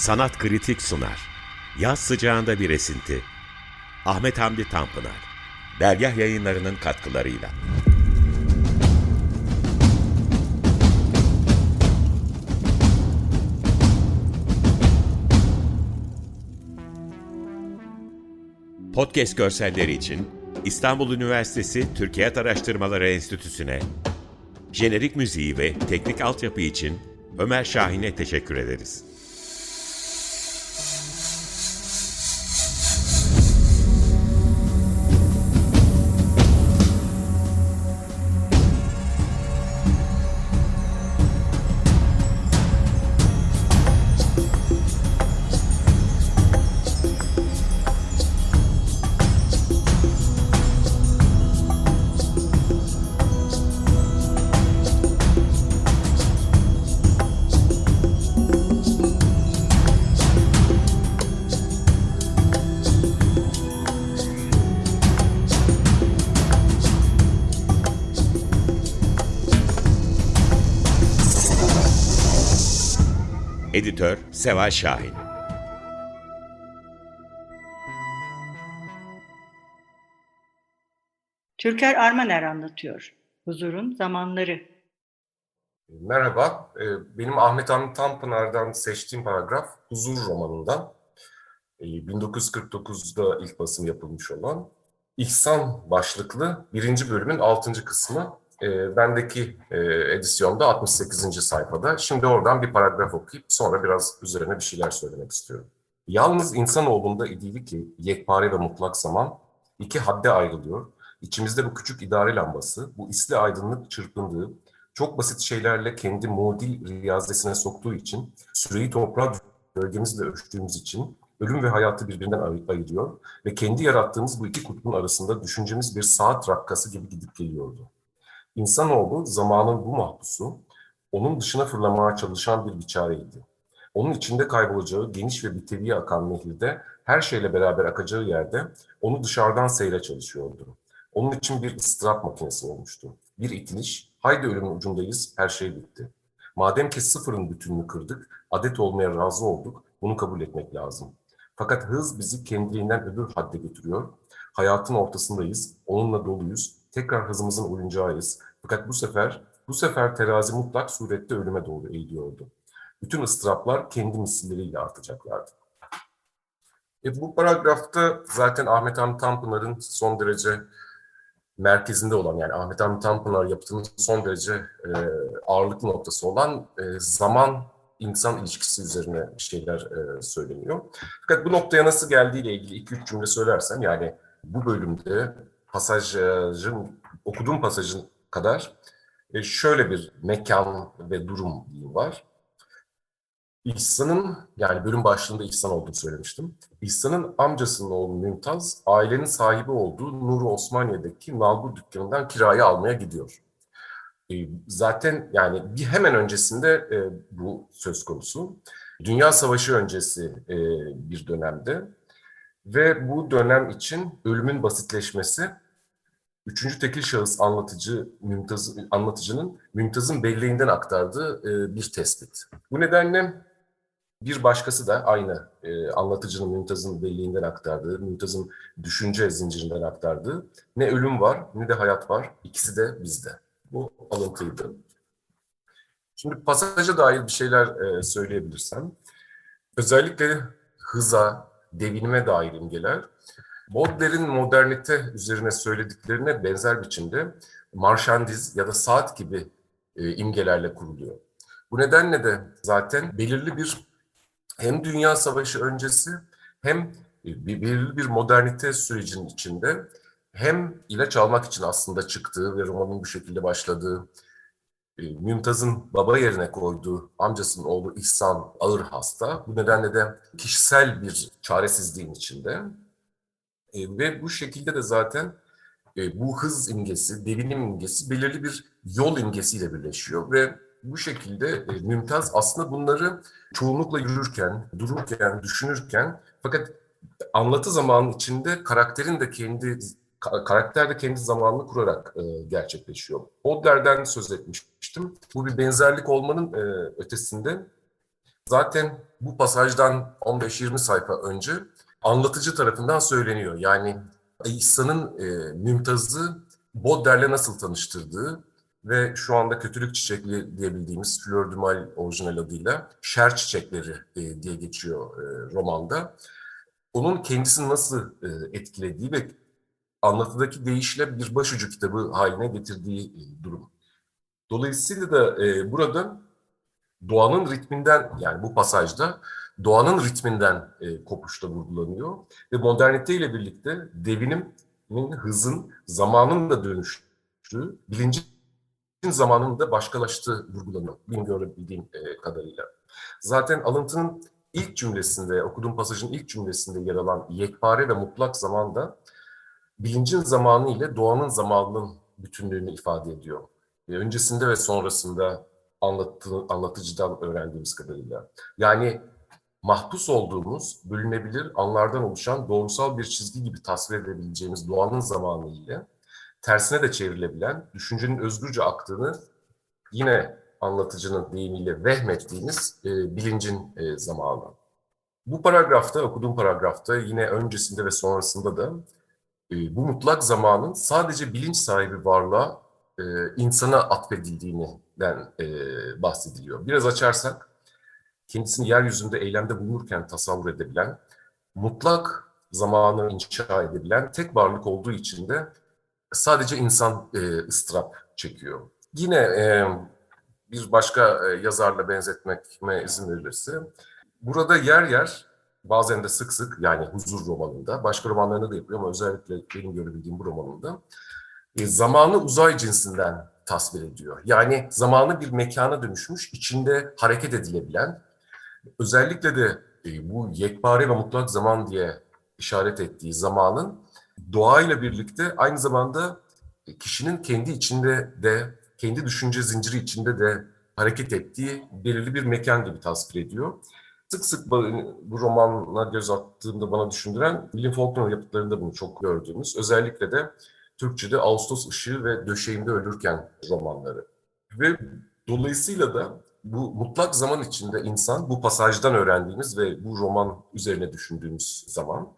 Sanat Kritik sunar. Yaz sıcağında bir esinti. Ahmet Hamdi Tanpınar. Dergah yayınlarının katkılarıyla. Podcast görselleri için İstanbul Üniversitesi Türkiye Araştırmaları Enstitüsü'ne, jenerik müziği ve teknik altyapı için Ömer Şahin'e teşekkür ederiz. Editör Seval Şahin Türker Armaner anlatıyor. Huzurun zamanları. Merhaba, e, benim Ahmet Hamdi Tanpınar'dan seçtiğim paragraf Huzur romanından. E, 1949'da ilk basım yapılmış olan İhsan başlıklı birinci bölümün altıncı kısmı. E, Bendeki e, edisyonda 68. sayfada. Şimdi oradan bir paragraf okuyup sonra biraz üzerine bir şeyler söylemek istiyorum. Yalnız insanoğlunda idili ki yekpare ve mutlak zaman iki hadde ayrılıyor. İçimizde bu küçük idare lambası, bu isli aydınlık çırpındığı, çok basit şeylerle kendi modil riyazesine soktuğu için, süreyi toprağa gölgemizle ölçtüğümüz için ölüm ve hayatı birbirinden ay- ayırıyor ve kendi yarattığımız bu iki kutbun arasında düşüncemiz bir saat rakkası gibi gidip geliyordu. İnsanoğlu zamanın bu mahpusu, onun dışına fırlamaya çalışan bir biçareydi. Onun içinde kaybolacağı geniş ve biteviye akan nehirde her şeyle beraber akacağı yerde onu dışarıdan seyre çalışıyordu. Onun için bir ıstırap makinesi olmuştu. Bir itiliş, haydi ölümün ucundayız, her şey bitti. Madem ki sıfırın bütününü kırdık, adet olmaya razı olduk, bunu kabul etmek lazım. Fakat hız bizi kendiliğinden öbür hadde götürüyor. Hayatın ortasındayız, onunla doluyuz, tekrar hızımızın oyuncağıyız. Fakat bu sefer, bu sefer terazi mutlak surette ölüme doğru eğiliyordu. Bütün ıstıraplar kendi misilleriyle artacaklardı. E, bu paragrafta zaten Ahmet Hamdi Tanpınar'ın son derece merkezinde olan yani Ahmet Hamdi Tanpınar yapıtının son derece e, ağırlıklı noktası olan e, zaman insan ilişkisi üzerine şeyler e, söyleniyor. Fakat bu noktaya nasıl geldiğiyle ilgili iki üç cümle söylersem yani bu bölümde pasajın okuduğum pasajın kadar e, şöyle bir mekan ve durum var. İhsan'ın yani bölüm başlığında İhsan olduğunu söylemiştim. İhsan'ın amcasının oğlu Mümtaz ailenin sahibi olduğu Nuri Osmaniye'deki nalbur dükkanından kirayı almaya gidiyor. E, Zaten yani bir hemen öncesinde e, bu söz konusu. Dünya Savaşı öncesi bir dönemde ve bu dönem için ölümün basitleşmesi üçüncü tekil şahıs anlatıcı Mümtaz, anlatıcının Mümtaz'ın belleğinden aktardığı e, bir tespit. Bu nedenle bir başkası da aynı e, anlatıcının Mümtaz'ın belleğinden aktardığı, Mümtaz'ın düşünce zincirinden aktardığı ne ölüm var ne de hayat var. İkisi de bizde. Bu alıntıydı. Şimdi pasaja dair bir şeyler e, söyleyebilirsem. Özellikle hıza, devinime dair imgeler Baudelaire'in modernite üzerine söylediklerine benzer biçimde marşandiz ya da saat gibi e, imgelerle kuruluyor. Bu nedenle de zaten belirli bir hem Dünya Savaşı öncesi hem bir, belirli bir modernite sürecinin içinde hem ilaç almak için aslında çıktığı ve romanın bu şekilde başladığı e, Mümtaz'ın baba yerine koyduğu amcasının oğlu İhsan ağır hasta. Bu nedenle de kişisel bir çaresizliğin içinde. E, ve bu şekilde de zaten e, bu hız imgesi, devinim imgesi belirli bir yol imgesiyle birleşiyor ve bu şekilde e, Mümtaz aslında bunları çoğunlukla yürürken, dururken, düşünürken fakat anlatı zamanının içinde karakterin de kendi karakter de kendi zamanını kurarak e, gerçekleşiyor. Baudelaire'den söz etmiştim. Bu bir benzerlik olmanın e, ötesinde Zaten bu pasajdan 15-20 sayfa önce anlatıcı tarafından söyleniyor. Yani İhsan'ın e, Mümtaz'ı Baudelaire'le nasıl tanıştırdığı ve şu anda kötülük çiçekli diyebildiğimiz Fleur du Mal orijinal adıyla şer çiçekleri e, diye geçiyor e, romanda. Onun kendisini nasıl e, etkilediği ve anlatıdaki deyişle bir başucu kitabı haline getirdiği e, durum. Dolayısıyla da e, burada doğanın ritminden yani bu pasajda doğanın ritminden e, kopuşta vurgulanıyor ve modernite ile birlikte devinimin, hızın, zamanın da dönüştüğü, bilincin zamanının da başkalaştığı vurgulanıyor benim görebildiğim e, kadarıyla. Zaten alıntının ilk cümlesinde, okuduğum pasajın ilk cümlesinde yer alan yekpare ve mutlak zamanda bilincin zamanı ile doğanın zamanının bütünlüğünü ifade ediyor. E, öncesinde ve sonrasında anlattığı, anlatıcıdan öğrendiğimiz kadarıyla. Yani mahpus olduğumuz, bölünebilir anlardan oluşan doğrusal bir çizgi gibi tasvir edebileceğimiz doğanın zamanı ile tersine de çevrilebilen, düşüncenin özgürce aktığını yine anlatıcının deyimiyle vehmettiğimiz e, bilincin e, zamanı. Bu paragrafta, okuduğum paragrafta yine öncesinde ve sonrasında da e, bu mutlak zamanın sadece bilinç sahibi varlığa e, insana atfedildiğinden e, bahsediliyor. Biraz açarsak, kendisini yeryüzündü eylemde bulunurken tasavvur edebilen, mutlak zamanı inşa edebilen tek varlık olduğu için de sadece insan e, ıstırap çekiyor. Yine e, bir başka e, yazarla benzetmekme izin verilirse, burada yer yer, bazen de sık sık yani Huzur romanında, başka romanlarında da yapıyor ama özellikle benim görebildiğim bu romanında, e, zamanı uzay cinsinden tasvir ediyor. Yani zamanı bir mekana dönüşmüş, içinde hareket edilebilen, özellikle de e, bu yekpare ve mutlak zaman diye işaret ettiği zamanın doğayla birlikte aynı zamanda kişinin kendi içinde de, kendi düşünce zinciri içinde de hareket ettiği belirli bir mekan gibi tasvir ediyor. Sık sık bu romanla göz attığımda bana düşündüren William Faulkner yapıtlarında bunu çok gördüğümüz. Özellikle de Türkçe'de Ağustos Işığı ve Döşeğimde Ölürken romanları. Ve dolayısıyla da bu mutlak zaman içinde insan, bu pasajdan öğrendiğimiz ve bu roman üzerine düşündüğümüz zaman,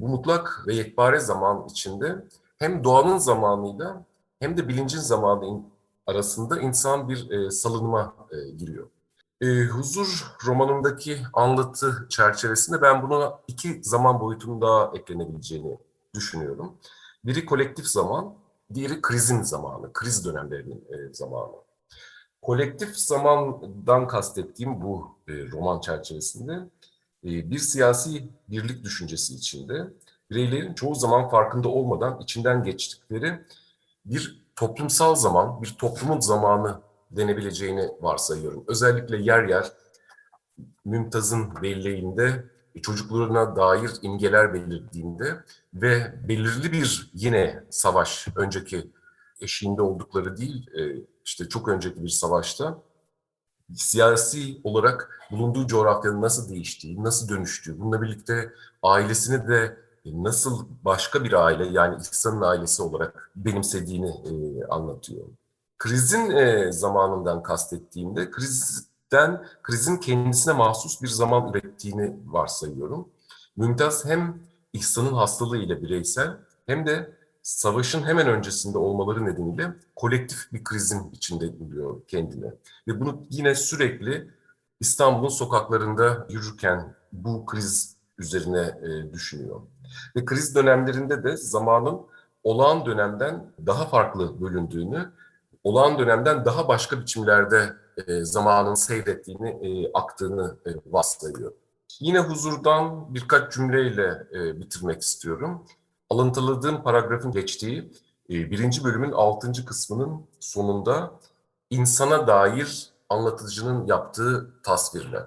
bu mutlak ve yekpare zaman içinde hem doğanın zamanıyla hem de bilincin zamanı arasında insan bir e, salınıma e, giriyor. E, Huzur romanındaki anlatı çerçevesinde ben buna iki zaman boyutunun daha eklenebileceğini düşünüyorum. Biri kolektif zaman, diğeri krizin zamanı, kriz dönemlerinin e, zamanı. Kolektif zamandan kastettiğim bu e, roman çerçevesinde e, bir siyasi birlik düşüncesi içinde bireylerin çoğu zaman farkında olmadan içinden geçtikleri bir toplumsal zaman, bir toplumun zamanı denebileceğini varsayıyorum. Özellikle yer yer Mümtaz'ın belleğinde çocuklarına dair imgeler belirdiğinde ve belirli bir yine savaş, önceki eşiğinde oldukları değil, e, işte çok önceki bir savaşta siyasi olarak bulunduğu coğrafyanın nasıl değiştiği, nasıl dönüştüğü, bununla birlikte ailesini de nasıl başka bir aile yani İhsan'ın ailesi olarak benimsediğini e, anlatıyor. Krizin e, zamanından kastettiğimde krizden, krizin kendisine mahsus bir zaman ürettiğini varsayıyorum. Mümtaz hem İhsan'ın hastalığı ile bireysel hem de savaşın hemen öncesinde olmaları nedeniyle kolektif bir krizin içinde buluyor kendini. Ve bunu yine sürekli İstanbul'un sokaklarında yürürken bu kriz üzerine e, düşünüyor. Ve kriz dönemlerinde de zamanın olağan dönemden daha farklı bölündüğünü, olağan dönemden daha başka biçimlerde e, zamanın seyrettiğini, e, aktığını e, varsayıyor. Yine huzurdan birkaç cümleyle e, bitirmek istiyorum. Alıntıladığım paragrafın geçtiği e, birinci bölümün altıncı kısmının sonunda insana dair anlatıcının yaptığı tasvirle.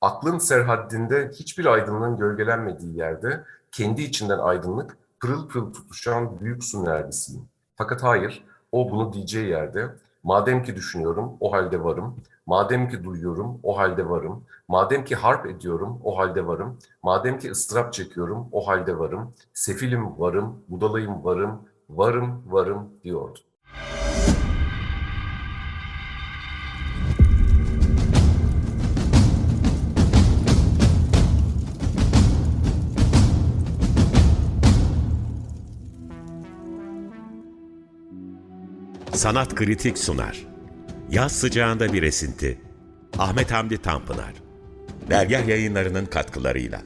Aklın serhaddinde hiçbir aydınlığın gölgelenmediği yerde kendi içinden aydınlık pırıl pırıl tutuşan büyük su nergisiyim. Fakat hayır, o bunu diyeceği yerde madem ki düşünüyorum o halde varım, madem ki duyuyorum o halde varım, madem ki harp ediyorum o halde varım, madem ki ıstırap çekiyorum o halde varım, sefilim varım, budalayım varım, varım varım diyordu. Sanat Kritik sunar. Yaz sıcağında bir esinti. Ahmet Hamdi Tanpınar. Dergah yayınlarının katkılarıyla.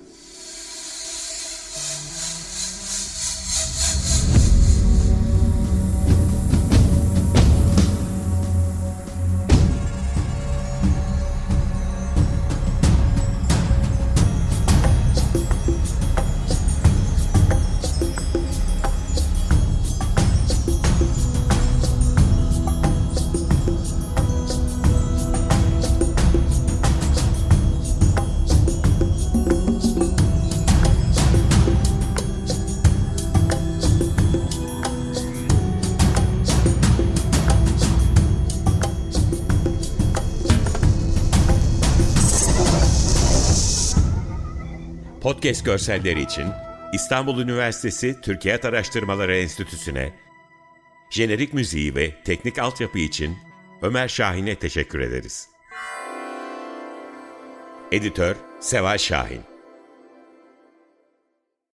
Podcast görselleri için İstanbul Üniversitesi Türkiye Araştırmaları Enstitüsü'ne, jenerik müziği ve teknik altyapı için Ömer Şahin'e teşekkür ederiz. Editör Seval Şahin